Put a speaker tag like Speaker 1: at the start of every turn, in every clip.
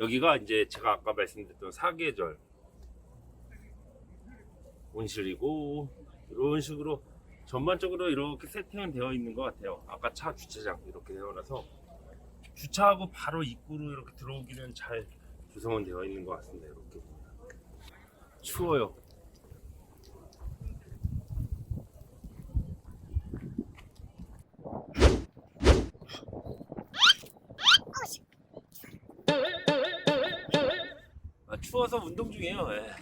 Speaker 1: 여기가 이제 제가 아까 말씀드렸던 사계절 온실이고 이런 식으로 전반적으로 이렇게 세팅은 되어 있는 것 같아요. 아까 차 주차장 이렇게 되어놔서 주차하고 바로 입구로 이렇게 들어오기는 잘 구성은 되어 있는 것 같습니다. 이렇게 추워요. 추워서 운동 중이에요. 예.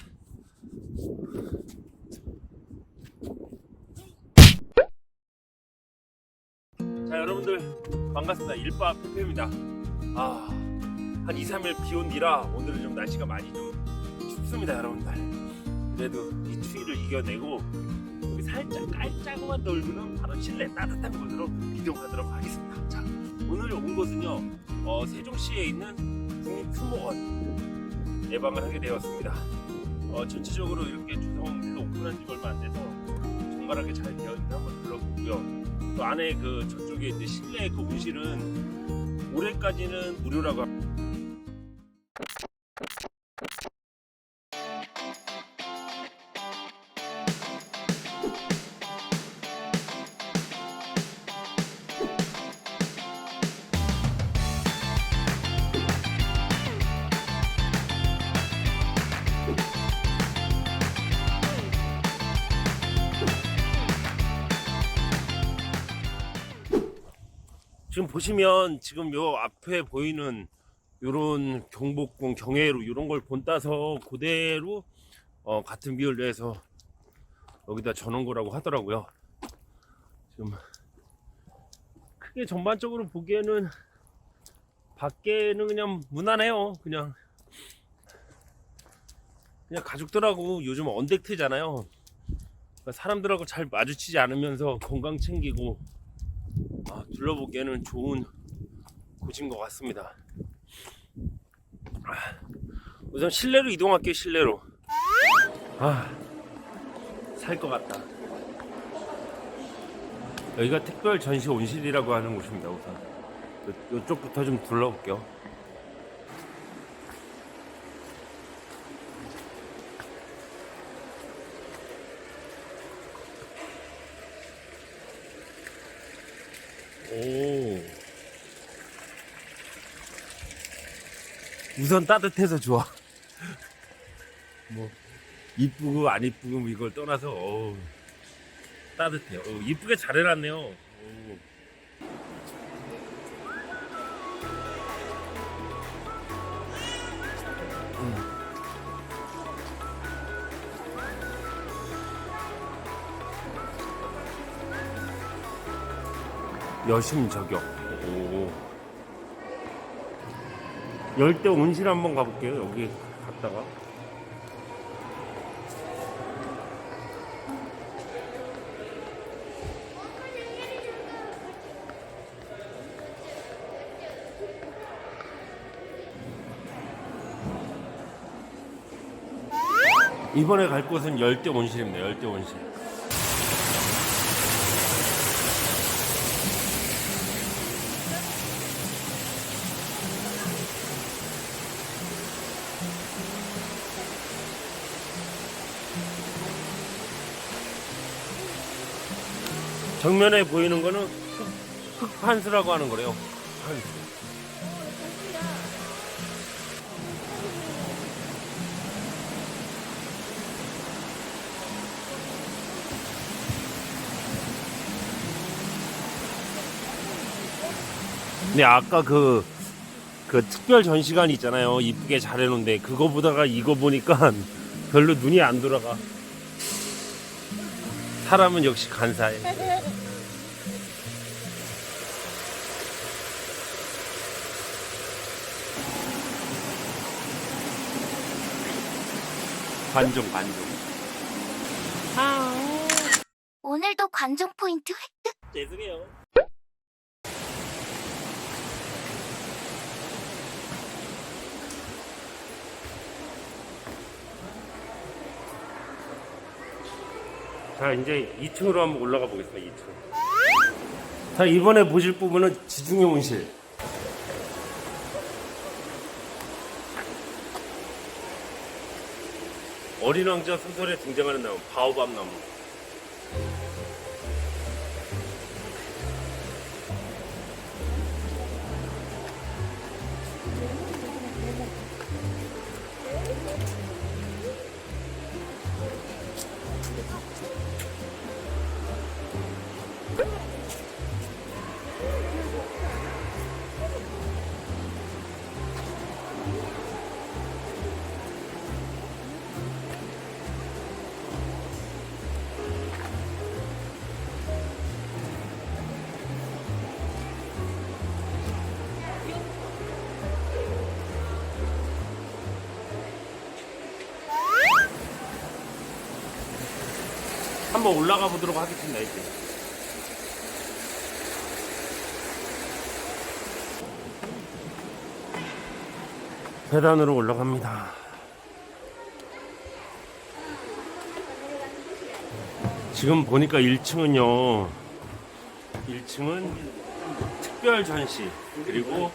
Speaker 1: 자 여러분들 반갑습니다. 일바 페페입니다. 아, 한 2, 3일 비 온 뒤라 오늘은 좀 날씨가 많이 좀 춥습니다, 여러분들. 그래도 이 추위를 이겨내고 여기 살짝 깔짝만 돌고는 바로 실내 따뜻한 곳으로 이동하도록 하겠습니다. 자, 오늘 온 곳은요, 어, 세종시에 있는 국립수목원 예방을 하게 되었습니다. 어, 전체적으로 이렇게 조성도 오픈한 지 얼마 안 돼서 정갈하게 잘 되어 있는 한번 둘러보고요. 또 안에 그 저쪽에 이제 실내 그 온실은 올해까지는 무료라고 합니다. 지금 보시면 지금 요 앞에 보이는 요런 경복궁 경회로 이런 걸 본따서 그대로 어, 같은 비율 내서 여기다 전원 거라고 하더라고요. 지금 크게 전반적으로 보기에는 밖에는 그냥 무난해요. 그냥 그냥 가족들하고 요즘 언택트잖아요. 그러니까 사람들하고 잘 마주치지 않으면서 건강 챙기고 아, 둘러보기에는 좋은 곳인 것 같습니다. 아, 우선 실내로 이동할게요, 실내로. 아, 살 것 같다. 여기가 특별 전시 온실이라고 하는 곳입니다, 우선. 요, 요쪽부터 좀 둘러볼게요. 우선 따뜻해서 좋아. 뭐 이쁘고 안 이쁘고 뭐 이걸 떠나서 어우, 따뜻해요. 어, 이쁘게 잘 해놨네요. 오. 음. 여심 저격. 오. 열대 온실 한번 가볼게요. 여기 갔다가. 이번에 갈 곳은 열대 온실입니다. 열대 온실. 정면에 보이는 거는 흑, 흑판수라고 하는 거래요. 흑판수. 근데 아까 그, 그 특별 전시관 있잖아요. 이쁘게 잘 해놓은데 그거 보다가 이거 보니까 별로 눈이 안 돌아가. 사람은 역시 간사해. 관종 관종.
Speaker 2: 오늘도 관중 포인트 획득.
Speaker 1: 죄송해요. 자 이제 2층으로 한번 올라가 보겠습니다 2층. 자 이번에 보실 부분은 지중해 온실. 어린 왕자 소설에 등장하는 나무 바오밤 나무. 한번 올라가 보도록 하겠습니다 이제. 계단으로 올라갑니다. 지금 보니까 1층은요 1층은 특별 전시 그리고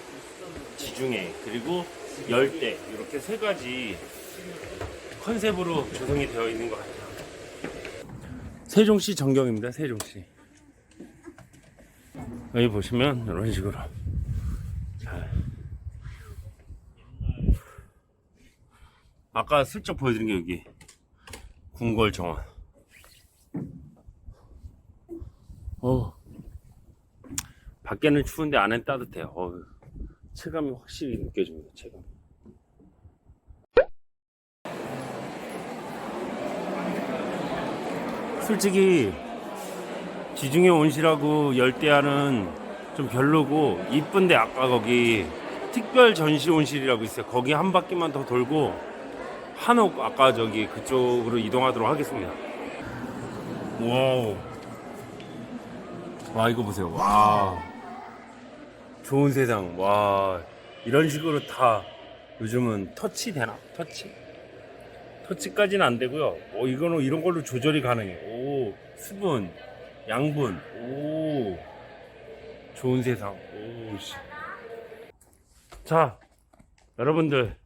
Speaker 1: 지중해 그리고 열대 이렇게 세 가지 컨셉으로 조성이 되어 있는 것 같아요 세종시 전경입니다. 세종시. 여기 보시면 이런 식으로 잘. 아까 슬쩍 보여드린 게 여기 궁궐 정원. 어. 밖에는 추운데 안엔 따뜻해요. 어, 체감이 확실히 느껴집니다. 체감. 솔직히 지중해 온실하고 열대야는 좀 별로고 이쁜데 아까 거기 특별 전시 온실이라고 있어요. 거기 한 바퀴만 더 돌고 한옥 아까 저기 그쪽으로 이동하도록 하겠습니다. 와우. 와 이거 보세요. 와. 좋은 세상. 와. 이런 식으로 다 요즘은 터치 되나? 터치? 터치까지는 안 되고요. 오, 이거는 이런 걸로 조절이 가능해. 오, 수분, 양분, 오, 좋은 세상. 오, 씨. 자, 여러분들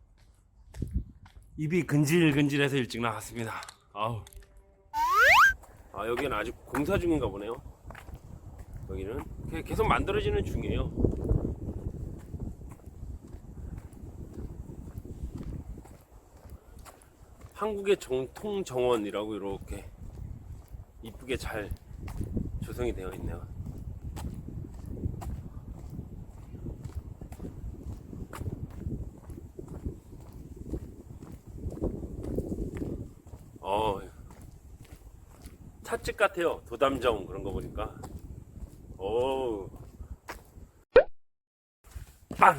Speaker 1: 입이 근질근질해서 일찍 나갔습니다. 아우. 아 여기는 아직 공사 중인가 보네요. 여기는 계속 만들어지는 중이에요. 한국의 정통 정원이라고 이렇게 이쁘게 잘 조성이 되어 있네요. 어, 찻집 같아요. 도담정 그런 거 보니까. 오, 빵!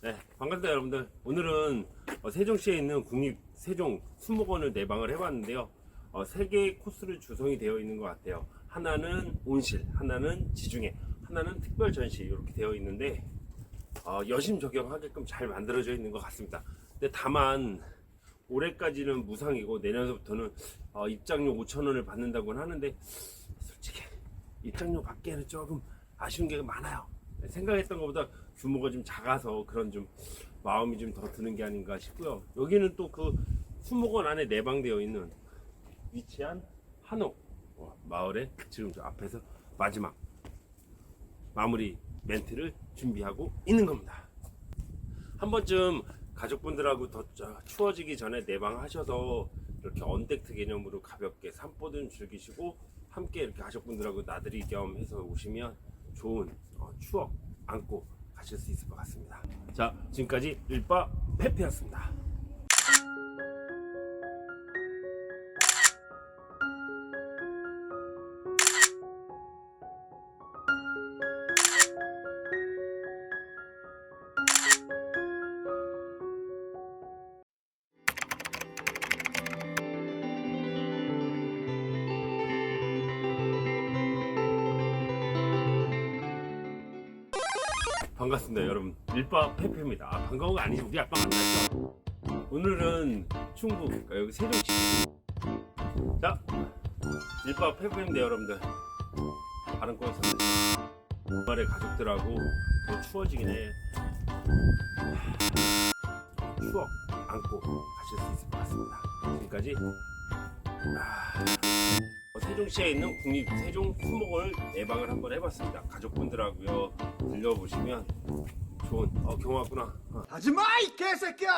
Speaker 1: 네, 반갑습니다, 여러분들. 오늘은 어, 세종시에 있는 국립 세종 수목원을 내방을 해봤는데요. 어, 세 개의 코스를 구성이 되어 있는 것 같아요. 하나는 온실, 하나는 지중해, 하나는 특별 전시 이렇게 되어 있는데 어, 여심저경하게끔 잘 만들어져 있는 것 같습니다. 근데 다만 올해까지는 무상이고 내년부터는 어, 입장료 5천 원을 받는다고는 하는데 솔직히 입장료 받기에는 조금 아쉬운 게 많아요. 생각했던 것보다 규모가 좀 작아서 그런 좀 마음이 좀 더 드는 게 아닌가 싶고요. 여기는 또 그 수목원 안에 내방되어 있는 위치한 한옥 어, 마을의 지금 저 앞에서 마지막 마무리 멘트를 준비하고 있는 겁니다. 한 번쯤 가족분들하고 더 저- 추워지기 전에 내방 하셔서 이렇게 언택트 개념으로 가볍게 산보든 즐기시고 함께 이렇게 가족분들하고 나들이 겸 해서 오시면 좋은 어, 추억 안고 가실 수 있을 것 같습니다. 자, 지금까지 일바 페페였습니다. 반갑습니다, 여러분. 일바 페페입니다. 아, 반가운 거 아니지? 우리 아빠 만났죠? 오늘은 충북, 그러니까 여기 세종시. 자, 일바 페페입니다, 여러분들. 다른 거 있었는데. 주말에 가족들하고 더 추워지긴 해. 추억 안고 가실 수 있을 것 같습니다. 지금까지 아, 어, 세종시에 있는 국립 세종 수목원 예방을 한번 해봤습니다. 가족분들하고요 들려보시면 좋은 어 경험 왔구나. 어.
Speaker 3: 하지마 이 개새끼야!